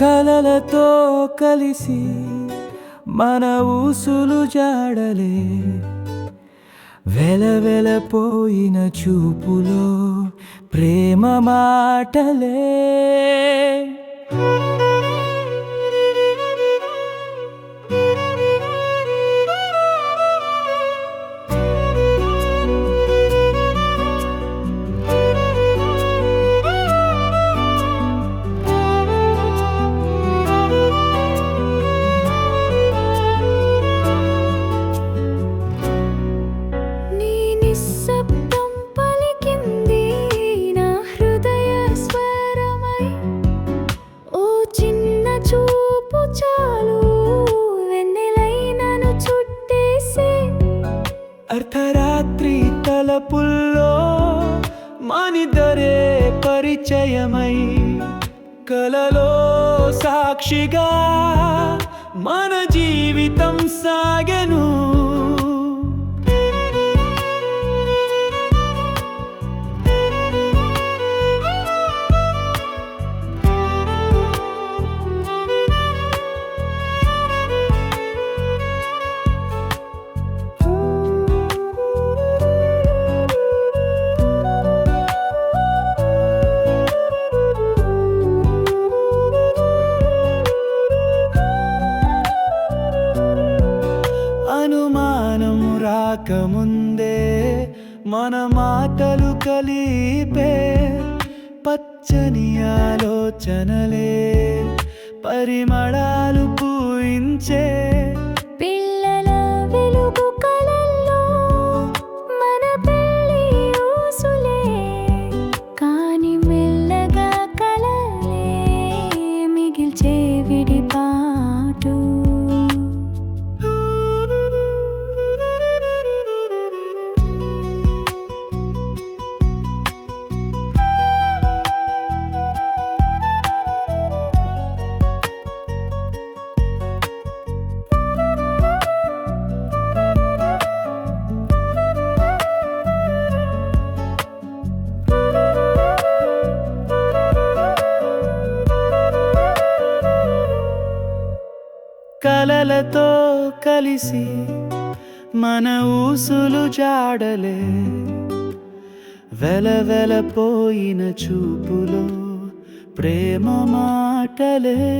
కలలతో కలిసి మన ఊసులు జాడలే. వెలవెలపోయిన చూపులో ప్రేమ మాటలే. చాలు వెన్నెలై చుట్టేసే. అర్ధరాత్రి తలపుల్లో మనిద్దరే పరిచయమై కలలో సాక్షిగా మన జీవితం అనుమానం రాకముందే మన మాటలు కలిపే పచ్చని ఆలోచనలే పరిమళాలు పూయించే కలలతో కలిసి మన ఊసులు జాడలే. వెలవెలపోయిన చూపులో ప్రేమ మాటలే.